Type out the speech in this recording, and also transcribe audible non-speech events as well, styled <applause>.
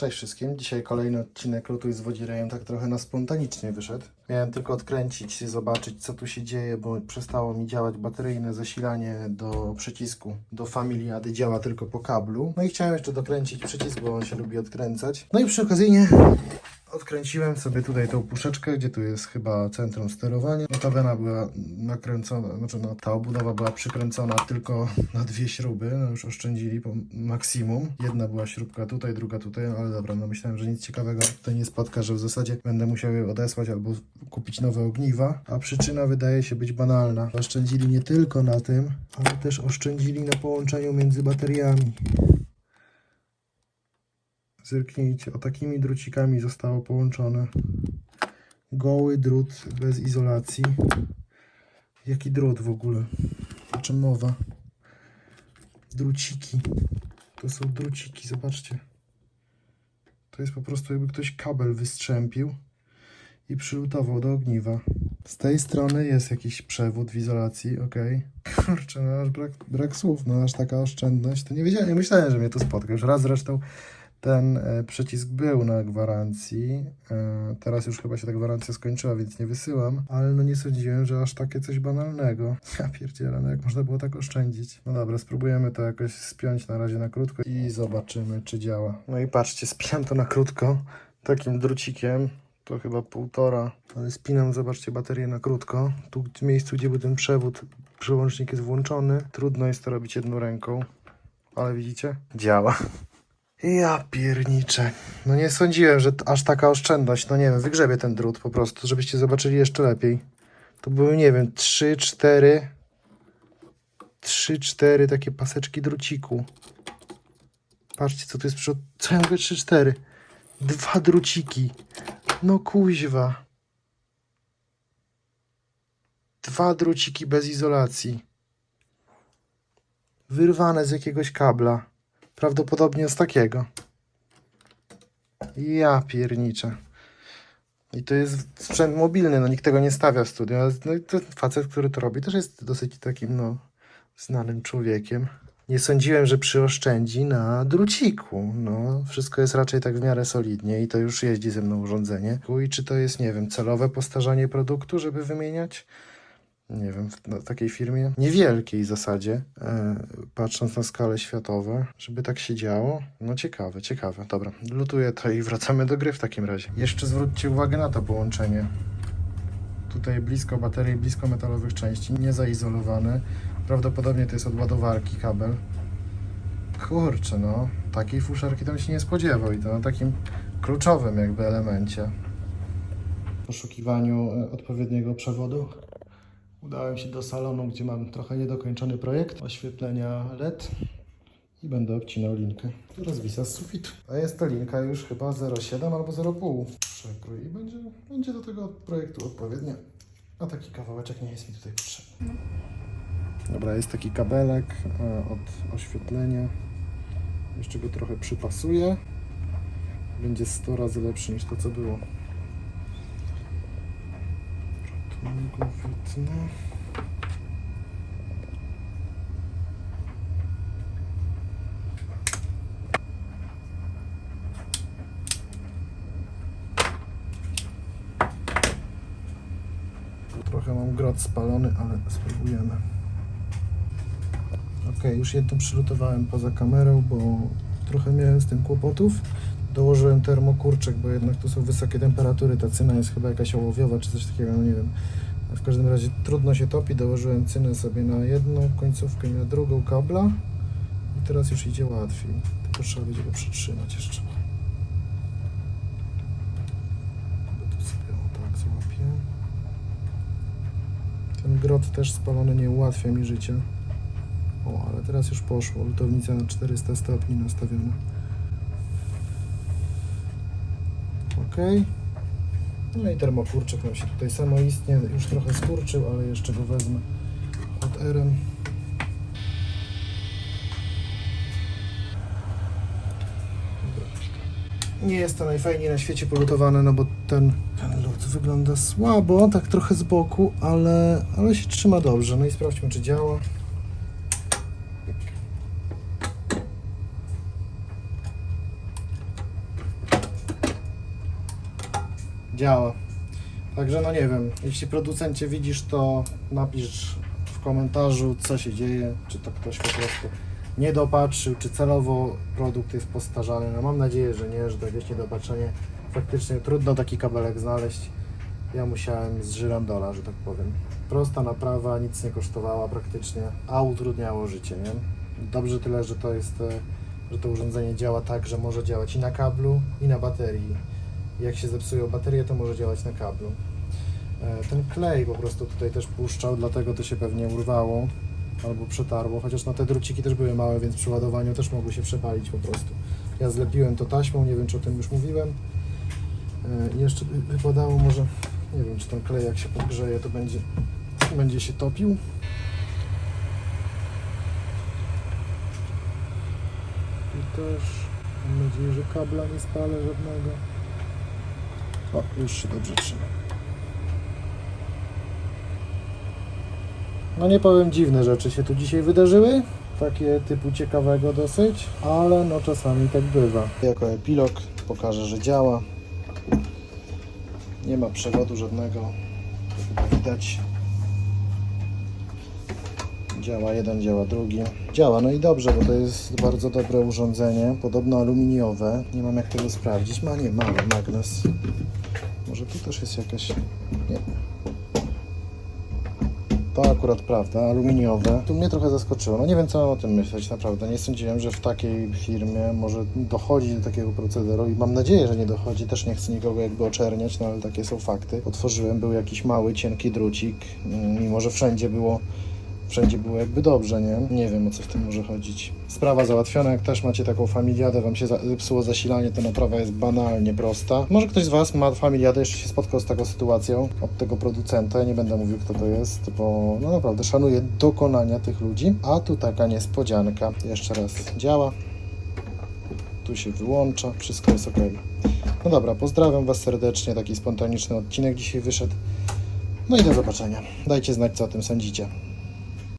Cześć wszystkim. Dzisiaj kolejny odcinek Lutuj z Wodzirejem tak trochę na spontanicznie wyszedł. Miałem tylko odkręcić i zobaczyć co tu się dzieje, bo przestało mi działać bateryjne zasilanie do przycisku do familiady, działa tylko po kablu. No i chciałem jeszcze dokręcić przycisk, bo on się lubi odkręcać. No i przy okazji odkręciłem sobie tutaj tą puszeczkę, gdzie tu jest chyba centrum sterowania. Notabene była nakręcona, znaczy no, ta obudowa była przykręcona tylko na dwie śruby, no już oszczędzili po maksimum. Jedna była śrubka tutaj, druga tutaj, no ale dobra, no myślałem, że nic ciekawego tutaj nie spotka, że w zasadzie będę musiał je odesłać albo kupić nowe ogniwa, a przyczyna wydaje się być banalna. Oszczędzili nie tylko na tym, ale też oszczędzili na połączeniu między bateriami. Zerknijcie, o takimi drucikami zostało połączone. Goły drut bez izolacji. Jaki drut w ogóle? O czym mowa? Druciki. To są druciki, zobaczcie. To jest po prostu jakby ktoś kabel wystrzępił i przylutował do ogniwa. Z tej strony jest jakiś przewód w izolacji, ok. Kurczę, no aż brak, brak słów, no aż taka oszczędność. To nie wiedziałem, nie myślałem, że mnie to spotka. Już raz zresztą ten e, przycisk był na gwarancji. E, teraz już chyba się ta gwarancja skończyła, więc nie wysyłam. Ale no nie sądziłem, że aż takie coś banalnego. <laughs> Ja pierdzielę, no jak można było tak oszczędzić. No dobra, spróbujemy to jakoś spiąć na razie na krótko i zobaczymy, czy działa. No i patrzcie, spinam to na krótko takim drucikiem. To chyba półtora, ale spinam, zobaczcie, baterię na krótko. Tu w miejscu, gdzie był ten przewód, przełącznik jest włączony. Trudno jest to robić jedną ręką, ale widzicie? Działa. Ja pierniczę. No nie sądziłem, że aż taka oszczędność. No nie wiem, wygrzebię ten drut po prostu, żebyście zobaczyli jeszcze lepiej. To były, nie wiem, 3, 4. 3, 4 takie paseczki druciku. Patrzcie, co tu jest przed. Co ja mówię 3, 4? Dwa druciki. No kuźwa. Dwa druciki bez izolacji. Wyrwane z jakiegoś kabla. Prawdopodobnie z takiego. Ja pierniczę. I to jest sprzęt mobilny, no nikt tego nie stawia w studiu. No i ten facet, który to robi, też jest dosyć takim, no, znanym człowiekiem. Nie sądziłem, że przyoszczędzi na druciku. No, wszystko jest raczej tak w miarę solidnie i to już jeździ ze mną urządzenie. I czy to jest, nie wiem, celowe postarzanie produktu, żeby wymieniać? Nie wiem, w takiej firmie niewielkiej w zasadzie, e, patrząc na skalę światową, żeby tak się działo. No ciekawe, ciekawe. Dobra, lutuję to i wracamy do gry w takim razie. Jeszcze zwróćcie uwagę na to połączenie. Tutaj blisko baterii, blisko metalowych części, niezaizolowane. Prawdopodobnie to jest od ładowarki kabel. Kurczę, no, takiej fuszerki tam się nie spodziewał i to na takim kluczowym jakby elemencie. W poszukiwaniu e, odpowiedniego przewodu Udałem się do salonu, gdzie mam trochę niedokończony projekt oświetlenia LED i będę obcinał linkę, która zwisa z sufitu. A jest to linka już chyba 0,7 albo 0,5 przekrój i będzie, będzie do tego projektu odpowiednia. A taki kawałeczek nie jest mi tutaj potrzebny. Dobra, jest taki kabelek e, od oświetlenia. Jeszcze go trochę przypasuję. Będzie 100 razy lepszy niż to, co było. Tu go wytnę. Trochę mam grot spalony, ale spróbujemy. Ok, już jedno przylutowałem poza kamerą, bo trochę miałem z tym kłopotów. Dołożyłem termokurczek, bo jednak tu są wysokie temperatury. Ta cyna jest chyba jakaś ołowiowa czy coś takiego, no nie wiem. W każdym razie trudno się topi. Dołożyłem cynę sobie na jedną końcówkę i na drugą kabla. I teraz już idzie łatwiej. Tylko trzeba będzie go przytrzymać jeszcze. Tak złapię. Ten grot też spalony nie ułatwia mi życia. O, ale teraz już poszło. Lutownica na 400 stopni nastawiona. Ok. No i termokurczek nam się tutaj samoistnie już trochę skurczył, ale jeszcze go wezmę pod R-em. Dobra. Nie jest to najfajniej na świecie polutowane, no bo ten, ten lód wygląda słabo, tak trochę z boku, ale, ale się trzyma dobrze. No i sprawdźmy, czy działa. Działa. Także no nie wiem, jeśli producencie widzisz to napisz w komentarzu co się dzieje, czy to ktoś po prostu nie dopatrzył, czy celowo produkt jest postarzany. No mam nadzieję, że nie, że to jakieś niedopatrzenie. Faktycznie trudno taki kabelek znaleźć. Ja musiałem z żyrandola, że tak powiem. Prosta naprawa, nic nie kosztowała praktycznie, a utrudniało życie, nie? Dobrze tyle, że to jest, e, że to urządzenie działa tak, że może działać i na kablu, i na baterii. Jak się zepsują baterie, to może działać na kablu. E, Ten klej po prostu tutaj też puszczał, dlatego to się pewnie urwało albo przetarło, chociaż no te druciki też były małe, więc przy ładowaniu też mogły się przepalić po prostu. Ja zlepiłem to taśmą, nie wiem czy o tym już mówiłem. E, I jeszcze wy- wypadało może, nie wiem czy ten klej jak się podgrzeje to będzie, będzie się topił. I też mam nadzieję, że kabla nie spalę żadnego. O, już się dobrze trzyma. No nie powiem, dziwne rzeczy się tu dzisiaj wydarzyły. Takie typu ciekawego dosyć, ale no czasami tak bywa. Jako epilog pokażę, że działa. Nie ma przewodu żadnego. Widać. Działa jeden, działa drugi. Działa, no i dobrze, bo to jest bardzo dobre urządzenie. Podobno aluminiowe. Nie mam jak tego sprawdzić. Ma, nie, mamy magnes. Może tu też jest jakaś... Nie. To akurat prawda, aluminiowe. Tu mnie trochę zaskoczyło. No nie wiem, co mam o tym myśleć, naprawdę. Nie sądziłem, że w takiej firmie może dochodzi do takiego procederu i mam nadzieję, że nie dochodzi. Też nie chcę nikogo jakby oczerniać, no ale takie są fakty. Otworzyłem, był jakiś mały, cienki drucik, mm, mimo że wszędzie było wszędzie było jakby dobrze, nie? Nie wiem o co w tym może chodzić. Sprawa załatwiona, jak też macie taką familiadę, wam się zepsuło zasilanie, to naprawa jest banalnie prosta. Może ktoś z was ma familiadę, jeszcze się spotkał z taką sytuacją od tego producenta, nie będę mówił kto to jest, bo no naprawdę szanuję dokonania tych ludzi. A tu taka niespodzianka. Jeszcze raz działa. Tu się wyłącza, wszystko jest ok. No dobra, pozdrawiam was serdecznie, taki spontaniczny odcinek dzisiaj wyszedł. No i do zobaczenia. Dajcie znać co o tym sądzicie.